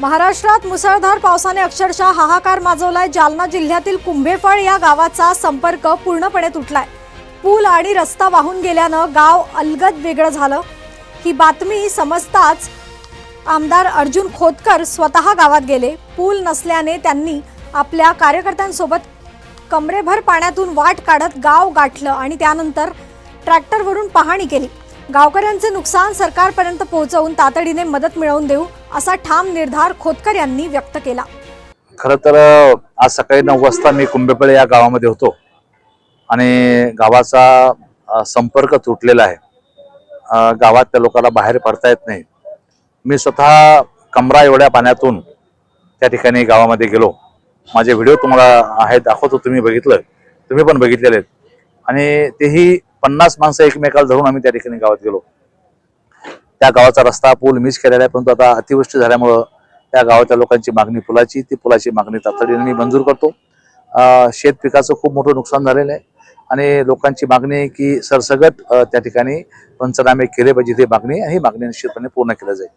महाराष्ट्रात मुसळधार पावसाने अक्षरशः हाहाकार माजवलाय. जालना जिल्ह्यातील कुंभेफळ या गावाचा संपर्क पूर्णपणे तुटलाय. पूल आणि रस्ता वाहून गेल्यानं गाव अलगद वेगळं झालं. ही बातमी समजताच आमदार अर्जुन खोतकर स्वतः गावात गेले. पूल नसल्याने त्यांनी आपल्या कार्यकर्त्यांसोबत कमरेभर पाण्यातून वाट काढत गाव गाठलं आणि त्यानंतर ट्रॅक्टरवरून पाहणी केली. गावकऱ्यांचे नुकसान सरकारपर्यंत पोहोचवून तातडीने मदत मिळवून देऊ असा ठाम निर्धार खोतकर यांनी व्यक्त केला. खर तर आज सकाळी नऊ वाजता मी कुंभेपळे या गावामध्ये होतो. आणि गावाचा संपर्क तुटलेला आहे. गावात त्या लोकांना बाहेर पडता येत नाही. मी स्वतः कमरा एवढ्या पाण्यातून त्या ठिकाणी गावामध्ये गेलो. माझे व्हिडिओ तुम्हाला आहेत दाखवतो तुम्ही बघितलं. तुम्ही पण बघितलेले आहेत. आणि तेही पन्नास माणसं एकमेकाला धरून आम्ही त्या ठिकाणी गावात गेलो. त्या गावाचा रस्ता पूल मिस केलेला आहे परंतु आता अतिवृष्टी झाल्यामुळं त्या गावाच्या लोकांची मागणी पुलाची ती पुलाची मागणी तातडीने मी मंजूर करतो. शेत पिकाचं खूप मोठं नुकसान झालेलं आहे आणि लोकांची मागणी की सरसगट त्या ठिकाणी पंचनामे केले पाहिजे ही मागणी ही मागणी निश्चितपणे पूर्ण केली जाईल.